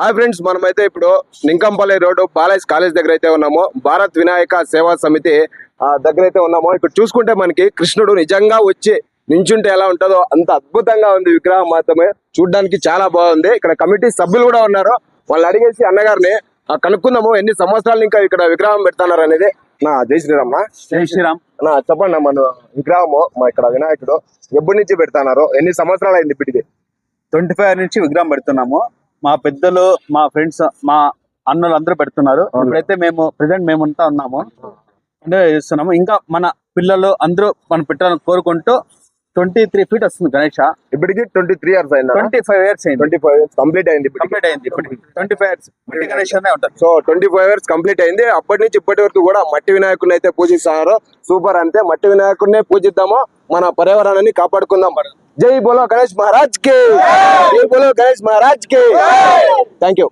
Hi friends మనమైతే ఇప్పుడు Ninkampalli road బాలాజ్ college దగ్గర అయితే ఉన్నాము. భారత్ వినాయక సేవా సమితి ఆ, దగ్గర అయితే ఉన్నాము. ఇక్కడ చూసుకుంటే మనకి కృష్ణుడు నిజంగా వచ్చి నించుంటే ఎలా ఉంటుందో అంత అద్భుతంగా ఉంది విగ్రహం మాత్రమే. చూడడానికి చాలా బాగుంది. ఇక్కడ కమిటీ సభ్యులు కూడా ఉన్నారు. వాళ్ళు అడిగేసి అన్నగారిని ఆ, కనుక్కుందాము ఎన్ని సంవత్సరాలు ఇంకా ఇక్కడ విగ్రహం పెడతాన్నారు అనేది నా జై శ్రీరామ్ జై శ్రీరామ్. నా చెప్పండి మన విగ్రహము మా ఇక్కడ వినాయకుడు ఎప్పటి నుంచి పెడతాన్నారు ఎన్ని సంవత్సరాలు అయింది ఇప్పటికి? ట్వంటీ ఫైవ్ నుంచి విగ్రహం పెడుతున్నాము. మా పెద్దలు మా ఫ్రెండ్స్ మా అన్నలు అందరూ పెడుతున్నారు. ఇప్పుడైతే మేము ప్రెసెంట్ మేము అంతా ఉన్నాము. అంటే చేస్తున్నాము. ఇంకా మన పిల్లలు అందరూ మనం పెట్టాలని కోరుకుంటూ ట్వంటీ త్రీ ఫీట్ వస్తుంది గణేష. ఇప్పటికి ట్వంటీ త్రీ ఇయర్స్ అయింది? ట్వంటీ ఫైవ్ ఇయర్స్ అయింది. ట్వంటీ ఫైవ్ ఇయర్స్ కంప్లీట్ అయింది కంప్లీట్ అయింది ఇప్పటికి. ట్వంటీ ఫైవ్ ఇయర్స్ మట్టి గణేష్ అనే ఉంటుంది so twenty five years complete అయింది. అప్పటి నుంచి ఇప్పటి వరకు కూడా మట్టి వినాయకుడిని అయితే పూజిస్తున్నారు సూపర్ అంతే. మట్టి వినాయకుడినే పూజిద్దాము. మన పర్యావరణాన్ని కాపాడుకుందాం. जय बोलो गणेश महाराज के। जय। बोलो गणेश महाराज के। Thank you